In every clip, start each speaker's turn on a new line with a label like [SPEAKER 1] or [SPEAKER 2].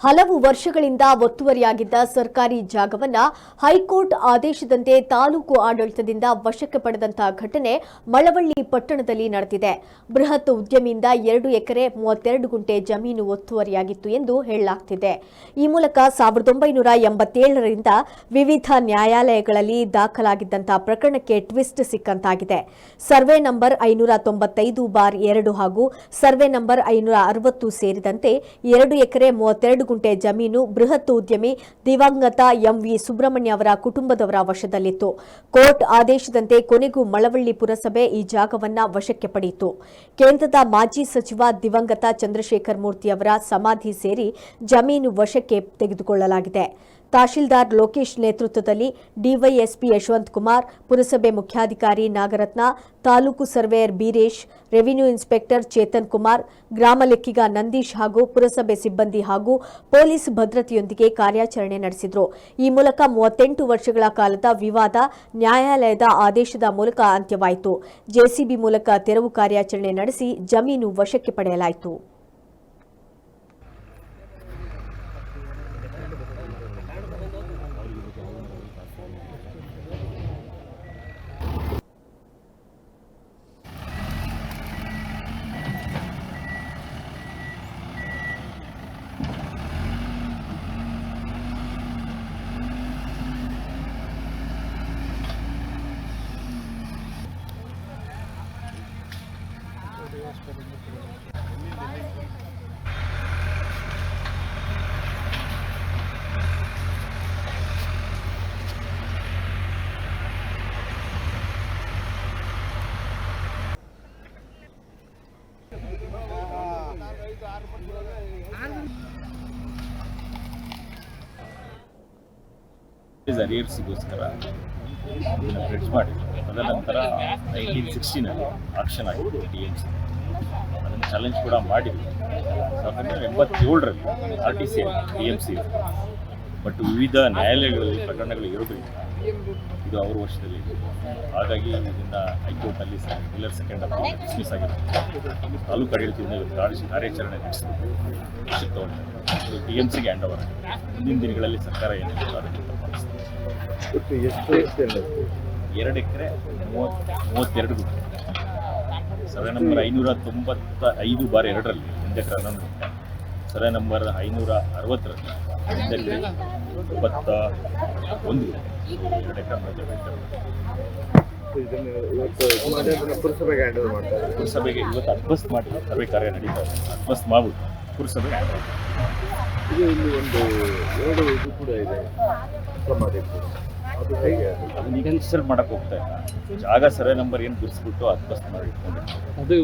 [SPEAKER 1] ಹಲವು ವರ್ಷಗಳಿಂದ ಒತ್ತುವರಿಯಾಗಿದ್ದ ಸರ್ಕಾರಿ ಜಾಗವನ್ನ ಹೈಕೋರ್ಟ್ ಆದೇಶದಂತೆ ತಾಲೂಕು ಆಡಳಿತದಿಂದ ವಶಕ್ಕೆ ಪಡೆದಂತಹ ಘಟನೆ ಮಳವಳ್ಳಿ ಪಟ್ಟಣದಲ್ಲಿ ನಡೆದಿದೆ. ಬೃಹತ್ ಉದ್ಯಮಿಯಿಂದ ಎರಡು ಎಕರೆ ಮೂವತ್ತೆರಡು ಗುಂಟೆ ಜಮೀನು ಒತ್ತುವರಿಯಾಗಿತ್ತು ಎಂದು ಹೇಳಲಾಗ್ತಿದೆ. ಈ ಮೂಲಕ ಸಾವಿರದ ಒಂಬೈನೂರ ಎಂಬತ್ತೇಳರಿಂದ ವಿವಿಧ ನ್ಯಾಯಾಲಯಗಳಲ್ಲಿ ದಾಖಲಾಗಿದ್ದಂತಹ ಪ್ರಕರಣಕ್ಕೆ ಟ್ವಿಸ್ಟ್ ಸಿಕ್ಕಂತಾಗಿದೆ. ಸರ್ವೆ ನಂಬರ್ ಐನೂರ ತೊಂಬತ್ತೈದು ಬಾರ್ ಎರಡು ಹಾಗೂ ಸರ್ವೆ ನಂಬರ್ ಐನೂರ ಅರವತ್ತು ಸೇರಿದಂತೆ ಎರಡು ಎಕರೆ ಮೂವತ್ತೆರಡು ಗುಂಟೆ ಜಮೀನು, ಬೃಹತ್ ಉದ್ಯಮಿ ದಿವಂಗತ ಎಂವಿ ಸುಬ್ರಹ್ಮಣ್ಯ ಅವರ ಕುಟುಂಬದವರ ವಶದಲ್ಲಿತ್ತು. ಕೋರ್ಟ್ ಆದೇಶದಂತೆ ಕೊನೆಗೂ ಮಳವಳ್ಳಿ ಪುರಸಭೆ ಈ ಜಾಗವನ್ನ ವಶಕ್ಕೆ ಪಡೆಯಿತು. ಕೇಂದ್ರದ ಮಾಜಿ ಸಚಿವ ದಿವಂಗತ ಚಂದ್ರಶೇಖರ್ ಮೂರ್ತಿ ಅವರ ಸಮಾಧಿ ಸೇರಿ ಜಮೀನು ವಶಕ್ಕೆ ತೆಗೆದುಕೊಳ್ಳಲಾಗಿದೆ. ತಹಶೀಲ್ದಾರ್ ಲೋಕೇಶ್ ನೇತೃತ್ವದಲ್ಲಿ ಡಿವೈಎಸ್ಪಿ ಯಶವಂತ್ ಕುಮಾರ್, ಪುರಸಭೆ ಮುಖ್ಯಾಧಿಕಾರಿ Nagaratna, taluk surveyor Beeresh, revenue inspector Chetan Kumar, ಗ್ರಾಮ ಲೆಕ್ಕಿಗ ನಂದೀಶ್ ಹಾಗೂ ಪುರಸಭೆ ಸಿಬ್ಬಂದಿ ಹಾಗೂ ಪೊಲೀಸ್ ಭದ್ರತೆಯೊಂದಿಗೆ ಕಾರ್ಯಾಚರಣೆ ನಡೆಸಿದರು. ಈ ಮೂಲಕ ಮೂವತ್ತೆಂಟು ವರ್ಷಗಳ ಕಾಲದ ವಿವಾದ ನ್ಯಾಯಾಲಯದ ಆದೇಶದ ಮೂಲಕ ಅಂತ್ಯವಾಯಿತು. ಜೆಸಿಬಿ ಮೂಲಕ ತೆರವು ಕಾರ್ಯಾಚರಣೆ ನಡೆಸಿ ಜಮೀನು ವಶಕ್ಕೆ ಪಡೆಯಲಾಯಿತು.
[SPEAKER 2] ಅರಿಯರ್ಸಿಗೋಸ್ಕರ ಇದನ್ನು ಬ್ರಿಡ್ಜ್ ಮಾಡಿದ್ರು. ತದನಂತರ ನೈನ್ಟೀನ್ ಸಿಕ್ಸ್ಟೀನಲ್ಲಿ ಆಕ್ಷನ್ ಆಗಿತ್ತು ಡಿ ಎಂ ಸಿ ಚಾಲೆಂಜ್ ಕೂಡ ಮಾಡಿದ್ವಿ. ಸಾವಿರದ ಒಂಬೈನೂರ ಎಂಬತ್ತೇಳರಲ್ಲಿ R T C T M C but ವಿವಿಧ ನ್ಯಾಯಾಲಯಗಳಲ್ಲಿ ಪ್ರಕರಣಗಳು ಇರೋದ್ರಿಂದ ಇದು ಅವ್ರ ವರ್ಷದಲ್ಲಿ ಹಾಗಾಗಿ ಇದನ್ನು ಹೈಕೋರ್ಟಲ್ಲಿ ರೆಗ್ಯುಲರ್ ಸೆಕೆಂಡ್ ಅಪೀಲ್ ಡಿಸ್ಮಿಸ್ ಆಗಿರುತ್ತೆ. ತಾಲೂಕು ಆಡಳಿತದಿಂದ ಇವತ್ತು ಕಾರ್ಯ- ಕಾರ್ಯಾಚರಣೆ ನಡೆಸಿದ್ದು ಟಿ ಎಂ ಸಿಗೆ ಹ್ಯಾಂಡ್ ಓವರ್ ಮುಂದಿನ ದಿನಗಳಲ್ಲಿ ಸರ್ಕಾರ
[SPEAKER 3] ಏನು ಎಷ್ಟು
[SPEAKER 2] ಎರಡು ಎಕರೆ ಮೂವತ್ ಮೂವತ್ತೆರಡು ಗುಂಟೆ. ಸರ್ವೆ ನಂಬರ್ ಐನೂರ ತೊಂಬತ್ತ ಐದು ಬಾರ್ ಎರಡರಲ್ಲಿ ಹಿಂದಕ್ಕೆ ಎಕರೆ ಹನ್ನೊಂದು ಸರ್ವೆ ನಂಬರ್ ಐನೂರ ಅರವತ್ತರಲ್ಲಿ ಹಿಂದಕ್ಕೆ ಇಪ್ಪತ್ತ ಒಂದು
[SPEAKER 3] ಪುರಸಭೆಗೆ
[SPEAKER 2] ಇವತ್ತು ಅಡ್ಬಸ್ಟ್ ಮಾಡಿ ಸರ್ವೆ ಕಾರ್ಯ ನಡೀತಾ ಇದೆ. ಅಡ್ಬಸ್ಟ್ ಮಾಡ್ಬಿಟ್ಟು over.
[SPEAKER 3] ಇದು. ಇಲ್ಲಿ ಒಂದು ಎರಡು ಇದು ಕೂಡ ಇದೆ. ಅದು?
[SPEAKER 2] ಅದನ್ನ ಇನ್ಸ್ಟಾಲ್ ಮಾಡಕ್ಕೆ ಹೋಗ್ತಾ ಇಲ್ಲ. ಜಾಗ ಸರ್ವೆ ನಂಬರ್ ಏನು ಬಿಡಿಸ್ಬಿಟ್ಟು ಅಡ್ಬಸ್ಟ್ ಮಾಡಿ
[SPEAKER 4] ಅದು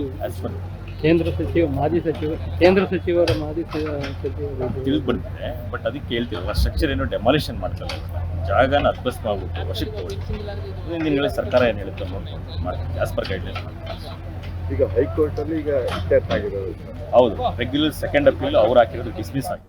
[SPEAKER 4] ಕೇಂದ್ರ ಸಚಿವ ಮಾಜಿ ಸಚಿವ ಕೇಂದ್ರ ಸಚಿವರ ಮಾಜಿ ಸಚಿವ ಸಚಿವರು
[SPEAKER 2] ತಿಳಿದು ಬಂದಿದೆ ಬಟ್ ಅದಕ್ಕೆ ಹೇಳ್ತಿರಲ್ಲ ಸ್ಟ್ರಕ್ಚರ್ ಏನು ಡೆಮಾಲಿಷನ್ ಮಾಡ್ತಾರೆ ಜಾಗನ ಅದ್ಬಸ್ ಮಾಡ್ಬಿಟ್ಟು ವಶಕ್ಕೆ ತಗೊಳ್ಳಿ ಸರ್ಕಾರ ಏನು ಹೇಳುತ್ತೆ ನೋಡ್ಕೊಂಡು ಮಾಡ್ತೀವಿ ಆಸ್ ಪರ್ ಗೈಡ್ಲೈನ್
[SPEAKER 3] ಈಗ ಹೈಕೋರ್ಟಲ್ಲಿ ಈಗ ಆಗಿರೋದು
[SPEAKER 2] ಹೌದು. ರೆಗ್ಯುಲರ್ ಸೆಕೆಂಡ್ ಅಪೀಲ್ ಅವ್ರು ಹಾಕಿರೋದು ಡಿಸ್ಮಿಸ್ ಆಗಿದೆ.